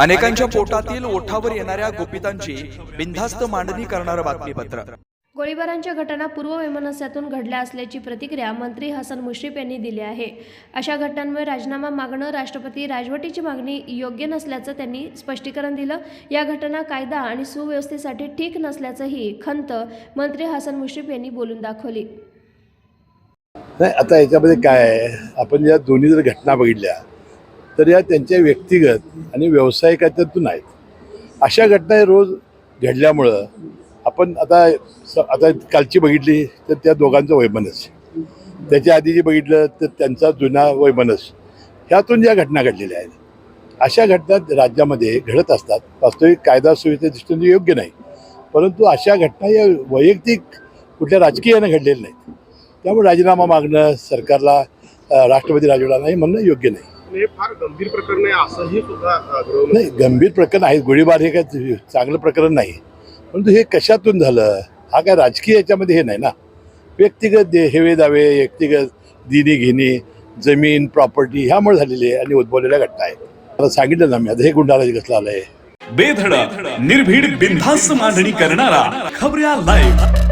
अनेकांच्या पोटातील ओठावर येणाऱ्या गुपितांची बिनधास्त मांडणी करणारं बातमीपत्र. गोळीबारांच्या घटना पूर्व वैमनस्यातून घडल्या असल्याची प्रतिक्रिया मंत्री हसन मुश्रीफ यांनी दिली आहे. अशा घटनांमुळे राजीनामा मागणं राष्ट्रपती राजवटीची मागणी योग्य नसल्याचं त्यांनी स्पष्टीकरण दिलं. या घटना कायदा आणि सुव्यवस्थेसाठी ठीक नसल्याचंही खंत मंत्री हसन मुश्रीफ यांनी बोलून दाखवली. नाही आता याच्यामध्ये काय आहे? आपण या दोन्ही जर घटना बघितल्या तर या त्यांच्या व्यक्तिगत आणि व्यावसायिकातून आहेत. अशा घटना रोज घडल्यामुळं आपण आता स आता कालची बघितली तर त्या दोघांचं वैमनस. त्याच्या आधी जे बघितलं तर त्यांचा जुना वैमनस. ह्यातून ज्या घटना घडलेल्या आहेत. अशा घटना राज्यामध्ये घडत असतात. वास्तविक कायदा सुविधेच्या दृष्टीने योग्य नाही. परंतु अशा घटना या वैयक्तिक कुठल्या राजकीयानं घडलेल्या नाहीत. त्यामुळे राजीनामा मागणं सरकारला राष्ट्रपती राजवटाला हे म्हणणं योग्य नाही. हे फार गंभीर प्रकरण आहे असंही सुद्धा नाही गंभीर प्रकरण आहे. गोळीबार हे काय चांगलं प्रकरण नाही. परंतु हे कशातून झालं? हा काय राजकीय याच्यामध्ये हे नाही ना? व्यक्तिगत दे हेवे दावे व्यक्तिगत दिनी घेणी जमीन प्रॉपर्टी ह्यामुळे झालेली आहे आणि उद्भवलेल्या घटना आहेत. मला सांगितलं ना मी आता हे गुंडाळाची कसलं आलंय? बेधडक निर्भीड बिनधास्त मांडणी करणारा खबऱ्या लाईव्ह